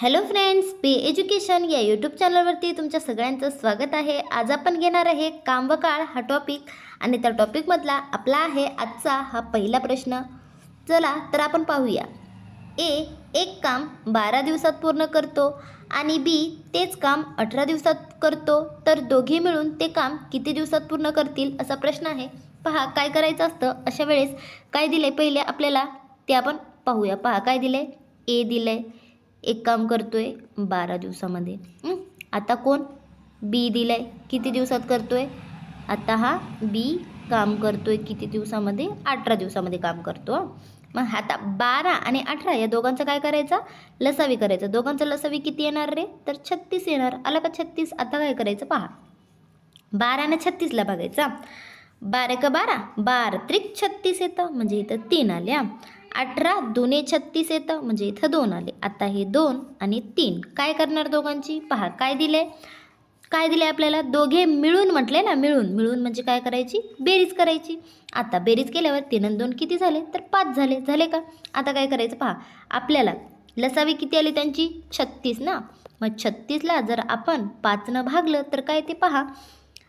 Hello friends pay education या YouTube चॅनलवरती तुमच्या सगळ्यांचं स्वागत आहे. आज आपण घेणार आहे काम व काळ हा टॉपिक आणि त्या टॉपिकमधला आपला आहे आजचा हा पहिला प्रश्न. चला तर आपण पाहूया. ए एक काम बारा दिवसात पूर्ण करतो आणि बी तेच काम अठरा दिवसात करतो. तर दोघे मिळून ते काम किती दिवसात पूर्ण करतील असा प्रश्न आहे. पहा काय करायचं असतं? अशा वेळेस काय दिले पहिले आपल्याला? ते आपण पाहूया. पहा काय दिले ए दिलं आहे एक काम करतोय बारा दिवसामध्ये. आता कोण? बी दिलं आहे किती दिवसात करतोय? आता हा बी काम करतोय किती दिवसामध्ये? अठरा दिवसामध्ये काम करतो मग आता बारा आणि अठरा या दोघांचं काय करायचं? लसावी करायचं. दोघांचं लसावी किती येणार रे? तर छत्तीस येणार. आलं का छत्तीस? आता काय करायचं पहा. बाराने छत्तीसला बघायचा बारा का बारा? बारा त्रिक छत्तीस येतं. म्हणजे इथं तीन आल्या अठरा दोन्ही छत्तीस येतं म्हणजे इथं दोन आले. आता हे दोन आणि तीन. काय करणार दोघांची? पहा काय दिले काय दिले आपल्याला? दोघे मिळून म्हटले ना मिळून. मिळून म्हणजे काय करायची? बेरीज करायची. आता बेरीज केल्यावर तीन आणि दोन किती झाले? तर पाच झाले. झाले का? आता काय करायचं? पहा आपल्याला लसावी किती आली त्यांची? छत्तीस ना? मग छत्तीसला जर आपण पाचनं भागलं तर काय ते पहा.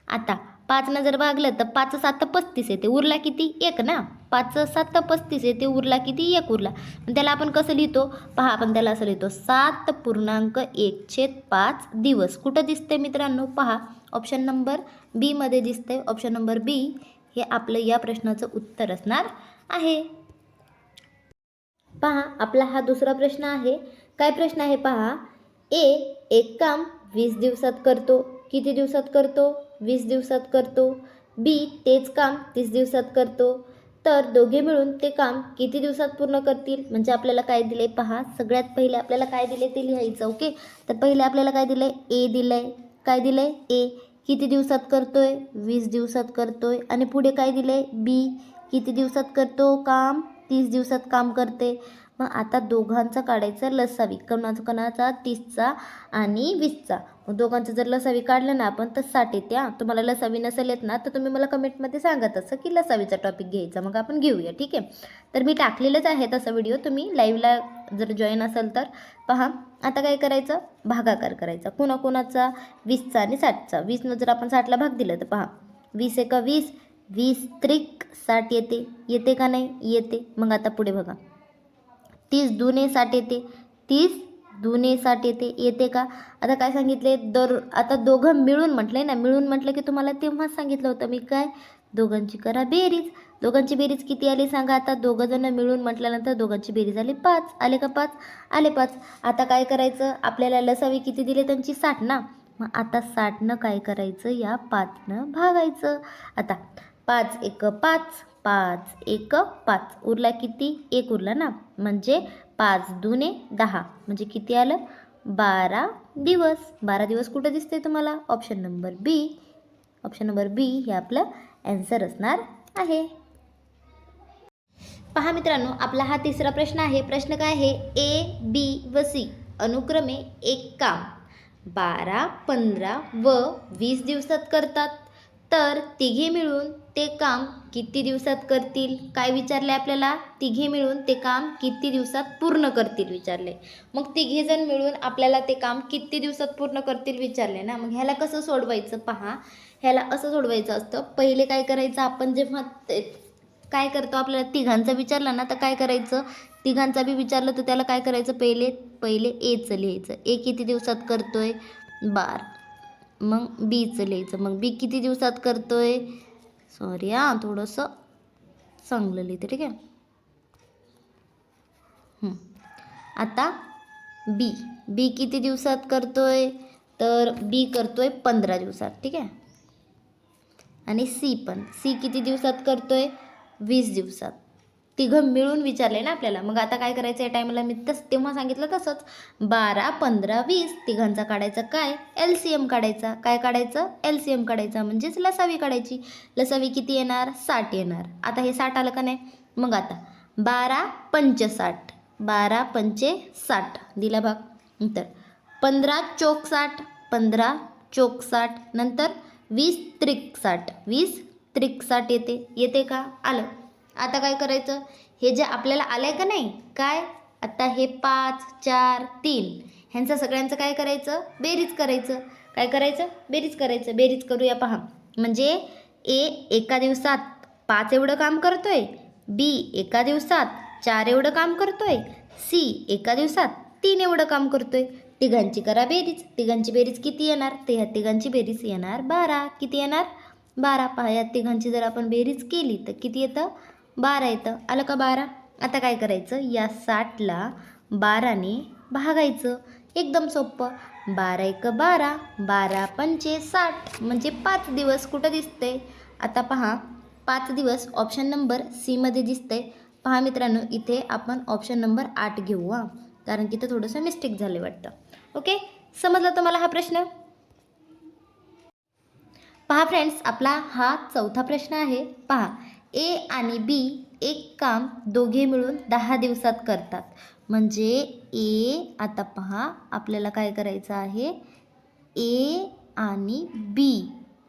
आता पाचनं जर भागलं तर पाच सात पस्तीस येते. उरला किती? एक ना? पाच सात पस्तीस येते. उरला किती? एक उरला. त्याला आपण कसं लिहितो? पहा आपण त्याला असं लिहितो. सात पूर्णांक एक छेद पाच दिवस. कुठं दिसते मित्रांनो? पहा ऑप्शन नंबर बीमध्ये दिसते ऑप्शन नंबर बी हे आपलं या प्रश्नाचं उत्तर असणार आहे. पहा आपला हा दुसरा प्रश्न आहे. काय प्रश्न आहे? पहा. ए एक काम वीस दिवसात करतो. किती दिवसात करतो? वीस दिवसात करतो. बी तेच काम तीस दिवसात करतो. तर दोघे मिळून ते काम किती दिवसात पूर्ण करतील? म्हणजे आपल्याला काय दिले पहा सगळ्यात पहिले आपल्याला काय दिले ते लिहायचं ओके? तर पहिले आपल्याला काय दिलं आहे ए दिलं आहे काय दिलं आहे ए किती दिवसात करतोय? वीस दिवसात करतोय. आणि पुढे काय दिलं आहे बी किती दिवसात करतो? काम तीस दिवसात काम करते. मग आता दोघांचा काढायचा लसावी. कणाचा कणाचा? तीसचा आणि वीसचा. मग दोघांचं जर लसावी काढलं ना आपण तर साठ येते हां. तुम्हाला लसावी नसेल येत ना तर तुम्ही मला कमेंटमध्ये सांगत असं की लसावीचा टॉपिक घ्यायचा. मग आपण घेऊया ठीक आहे? तर मी टाकलेलंच आहे तसा व्हिडिओ तुम्ही लाईव्हला जर जॉईन असाल तर पहा. आता काय करायचं? भागाकार करायचा. कुणाकुणाचा? वीसचा आणि साठचा. वीसनं जर आपण साठला भाग दिला तर पहा. वीस एका वीस वीस त्रिक साठ येते. येते का नाही? येते. मग आता पुढे बघा. तीस दुने साठ येते. तीस दुने साठ येते. येते का? आता काय सांगितले दर आता दोघं मिळून म्हटलंय ना मिळून म्हटलं की तुम्हाला तेव्हाच सांगितलं होतं मी. काय? दोघांची करा बेरीज. दोघांची बेरीज किती आली सांगा आता. दोघं जण मिळून म्हटल्यानंतर दोघांची बेरीज आली पाच. आले का पाच? आले पाच. आता काय करायचं? आपल्याला लसावी किती दिले? त्यांची साठ ना? मग आता साठनं काय करायचं? या पाचनं भागायचं. आता पाच एक पाच. पाच एक पाच. उरला किती? एक उरला ना? म्हणजे पाच दुने दहा. म्हणजे किती आलं? बारा दिवस. बारा दिवस कुठं दिसते तुम्हाला? Option number B option number B हे आपलं ॲन्सर असणार आहे. पहा मित्रांनो आपला हा तिसरा प्रश्न आहे. प्रश्न काय आहे? ए बी व सी अनुक्रमे एक काम. बारा पंधरा व वीस दिवसात करतात. तर तिघे मिळून ते काम किती दिवसात करतील? काय विचारले आपल्याला? तिघे मिळून ते काम किती दिवसात पूर्ण करतील? विचारले मग तिघे जण मिळून आपल्याला ते काम किती दिवसात पूर्ण करतील? विचारले ना? मग ह्याला कसं सोडवायचं पहा. ह्याला असं सोडवायचं असतं. पहिले काय करायचं? आपण जेव्हा ते- काय करतो आपल्याला? तिघांचा विचारलं ना तर काय करायचं? तिघांचा बी विचारलं तर त्याला काय करायचं? पहिले पहिले एचं लिहायचं. ए किती दिवसात करतोय? बार. मग बीचं लिहायचं. मग बी किती दिवसात करतो आहे सॉरी हां थोडंसं चांगलं लिहिते ठीक आहे? आता बी बी किती दिवसात करतो आहे तर बी करतो आहे पंधरा दिवसात ठीक आहे? आणि सी पण. सी किती दिवसात करतो आहे वीस दिवसात. तिघं मिळून विचारले ना आपल्याला. मग आता काय करायचं या टायमाला मी तस तेव्हा सांगितलं तसंच. बारा पंधरा वीस तिघांचा काढायचा काय? एल सी एम काढायचा. काय काढायचं? एल सी एम काढायचा. म्हणजेच लसावी काढायची. लसावी किती येणार? साठ येणार. आता हे साठ आलं का नाही? मग आता. बारा पंच साठ बारा पंचे साठ. दिला भाग. नंतर. पंधरा चोक साठ. पंधरा चोक साठ. नंतर वीस त्रिक साठ. वीस त्रिक साठ येते. येते का? आलं. आता काय करायचं? हे जे आपल्याला आलं आहे का नाही? काय? आता हे पाच चार तीन. ह्यांचं सगळ्यांचं काय करायचं? बेरीज करायचं. काय करायचं? बेरीज करायचं. बेरीज करूया पहा. म्हणजे ए एका दिवसात पाच एवढं काम करतोय. बी एका दिवसात चार एवढं काम करतोय. सी एका दिवसात तीन एवढं काम करतोय. तिघांची करा बेरीज. तिघांची बेरीज किती येणार? ते ह्या तिघांची बेरीज येणार बारा. किती येणार? बारा. पहा या तिघांची जर आपण बेरीज केली तर किती येतं? बारा येतं. आलं का बारा? आता काय करायचं? या साठला बाराने भागायचं. एकदम सोपं. बारा एक बारा बारा पंचे साठ. म्हणजे पाच दिवस कुठं दिसते? आता पहा पाच दिवस ऑप्शन नंबर सीमध्ये दिसते. पहा मित्रांनो इथे आपण ऑप्शन नंबर आठ घेऊ हां. कारण की इथं थोडंसं मिस्टेक झाले वाटतं. ओके समजला तुम्हाला हा प्रश्न? पहा फ्रेंड्स आपला हा चौथा प्रश्न आहे. पहा ए आणि बी एक काम दोघे मिळून दहा दिवसात करतात. म्हणजे ए आता पहा आपल्याला काय करायचं आहे? ए आणि बी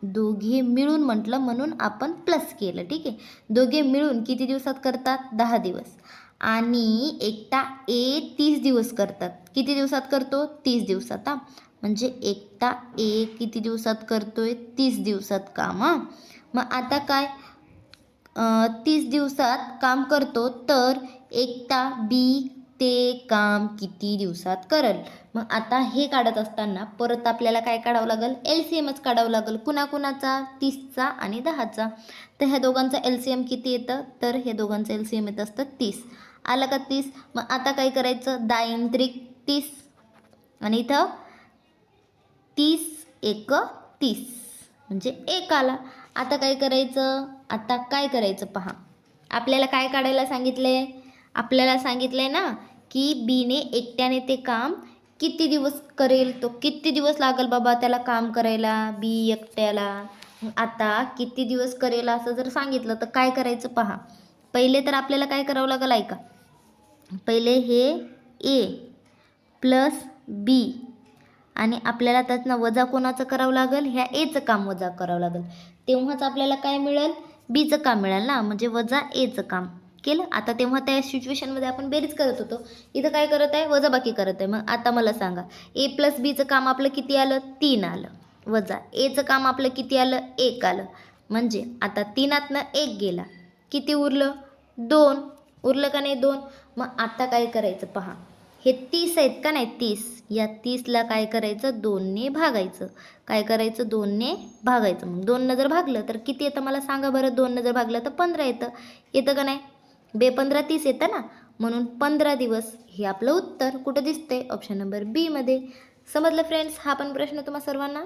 दोघे मिळून म्हटलं म्हणून आपण प्लस केलं ठीक आहे? दोघे मिळून किती दिवसात करतात? दहा दिवस. आणि एकटा ए तीस दिवस करतात. किती दिवसात करतो? तीस दिवसात हां. म्हणजे एकटा ए किती दिवसात करतोय? तीस दिवसात काम हां. मग आता काय? तीस दिवसात काम करतो तर एकटा बी ते काम किती दिवसात करल? मग आता हे काढत असताना परत आपल्याला काय काढावं लागेल? एल सी एमच काढावं लागेल. कुणाकुणाचा? तीसचा आणि दहाचा. तर ह्या दोघांचा एल सी एम किती येतं? तर हे दोघांचं एल सी एम येत असतं तीस. आलं का तीस? मग आता काय करायचं? दाईन त्रिक तीस. आणि इथं तीस एक तीस. म्हणजे एक आला. आता काय करायचं? आता काय करायचं पहा. आपल्याला काय काढायला सांगितले आपल्याला सांगितले ना की बीने एकट्याने ते काम किती दिवस करेल? तो किती दिवस लागेल बाबा त्याला काम करायला? बी एकट्याला. आता किती दिवस करेल असं जर सांगितलं तर काय करायचं पहा. पहिले तर आपल्याला काय करावं लागेल ऐका. पहिले हे ए प्लस बी आणि आपल्याला त्यातनं वजा कोणाचं करावं लागेल? ह्या एचं काम वजा करावं लागेल. तेव्हाच आपल्याला काय मिळेल? बीचं काम मिळेल ना? म्हणजे वजा एचं काम. केलं? आता तेव्हा त्या सिच्युएशनमध्ये आपण बेरीज करत होतो. इथं काय करत आहे? वजाबाकी करत आहे. मग आता मला सांगा. ए प्लस बीचं काम आपलं किती आलं? तीन आलं. वजा एचं काम आपलं किती आलं? एक आलं. म्हणजे आता तीनातनं एक गेला. किती उरलं? दोन. उरलं का नाही दोन? मग आता काय करायचं? पहा. हे तीस आहेत का नाही? तीस. या तीसला काय करायचं? दोनने भागायचं. काय करायचं? दोनने भागायचं. मग दोननं जर भागलं तर किती येतं मला सांगा बरं? दोननं जर भागलं तर पंधरा येतं. येतं का नाही? बे पंधरा तीस येतं ना? म्हणून पंधरा दिवस हे आपलं उत्तर कुठं दिसतंय? ऑप्शन नंबर बीमध्ये समजलं फ्रेंड्स हा पण प्रश्न तुम्हा सर्वांना?